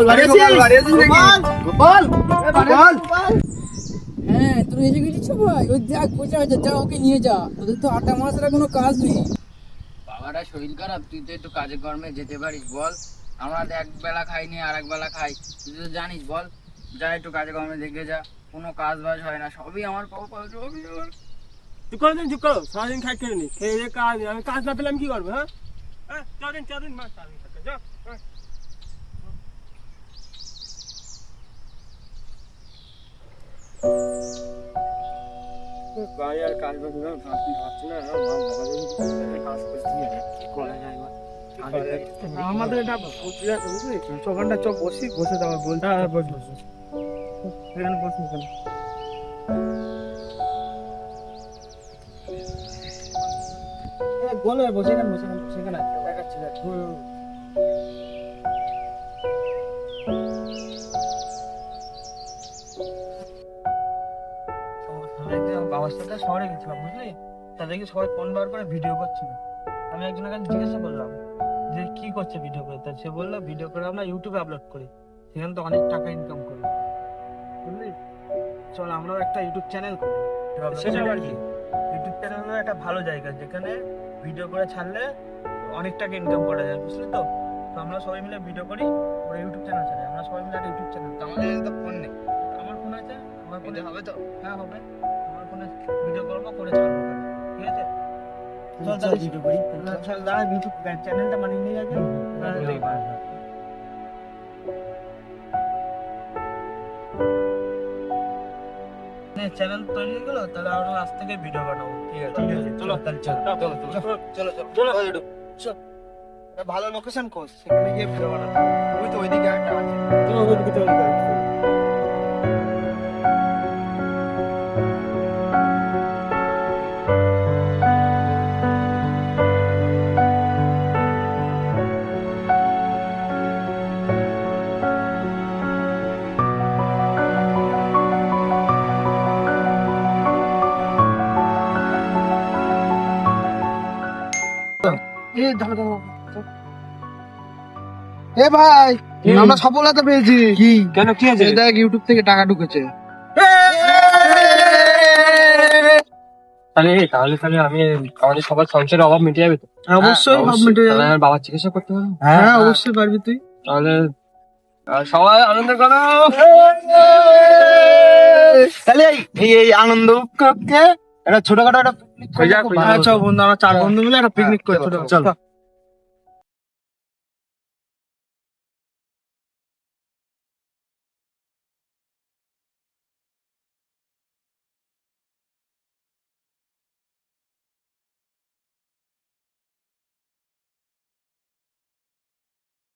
গোপাল গোপাল গোপাল হ্যাঁ তোর এসে গেছিস সবাই ওই দেখ বসে আছে? যা ওকে নিয়ে যা। তোদের তো আটা মাসের কোনো কাজ নেই। বাবাটা শরীর খারাপ তুই তো একটু কাজে কর্মে যেতে পারিস বল। আমরা এক বেলা খাইনি আর এক বেলা খাই। তুই তো জানিস বল। যা একটু কাজে কর্মে দেখে যা। কোনো কাজ বাজ হয় না সবই আমার কপাল সবই আমার। তুই কোনদিন চুপ করো। সারাদিন খাই খেয়ে নি। খেয়ে কাজ আমি কাজ না পেলে আমি কি করব হ্যাঁ? হ্যাঁ চারদিন চারদিন মাস সারাদিন যা হ্যাঁ। আর কাজ বাজ না ভাবছি ভাবছি না কাজ করতে নিয়ে কি করা যায়? আমাদের এটা প্রক্রিয়া বুঝলি ছ ঘণ্টা চপ বসি বসে যাওয়া বলতে হ্যাঁ, বস, বস, বস। এখানে বসি এখানে বলে বসে গেল বসে গেল বসে গেল দেখাচ্ছি বাবার শহরে গেছিলাম বুঝলি? তাদেরকে সবাই ফোন বার করে ভিডিও করছিল আমি একজনের কাছে জিজ্ঞাসা করলাম যে কি করছে ভিডিও করে? তা সে বলল ভিডিও করে আমরা ইউটিউবে আপলোড করি। সেখানে তো অনেক টাকা ইনকাম করি। বুঝলি? চল আমরাও একটা ইউটিউব চ্যানেল করি সেটা আর কি? ইউটিউব চ্যানেল হলো একটা ভালো জায়গা যেখানে ভিডিও করে ছাড়লে অনেক টাকা ইনকাম করা যায় বুঝলি তো? তো আমরা সবাই মিলে ভিডিও করি ওরা ইউটিউব চ্যানেল ছাড়ে আমরা সবাই মিলে একটা ইউটিউব চ্যানেল তো আমাদের তো ফোন নেই। আমার ফোন আছে আমার ফোনে হবে তো? হ্যাঁ হবে। আমার ফোনে ভিডিও করব করে ছাড়বো। ঠিক আছে? চল তাহলে ভিডিও করি চল। দাঁড়া ইউটিউব চ্যানেলটা বানিয়ে নিয়ে যাবে চ্যানেল তৈরি হয়ে গেল তাহলে আমরা আজ থেকে ভিডিও বানাবো ঠিক আছে? ঠিক আছে চলো। তাহলে চলো। চলো চলো চলো চলো চলো চলো ভালো লোকেশন কোস সেখানে গিয়ে ভিডিও বানাবো ওই তো ওইদিকে একটা আছে। চলো ওইদিকে চলো এ ভাই আমরা সফলতা পেয়েছি। কি? কেন কি আছে দেখ ইউটিউব থেকে টাকা ঢুকেছে। তাহলে তাহলে তাহলে আমি আমাদের সবার সংসারের অভাব মিটে যাবে তো? অবশ্যই হ্যাঁ, সব মিটে যাবে। আমার বাবার চিকিৎসা করতে হবে। হ্যাঁ অবশ্যই পারবি তুই। তাহলে সবাই আনন্দ করো। তাহলে এই এই আনন্দ উপলক্ষে একটা ছোটখাটো একটা পিকনিক যা। আচ্ছা বন্ধু আমরা চার বন্ধু মিলে একটা পিকনিক করি ছোট চল।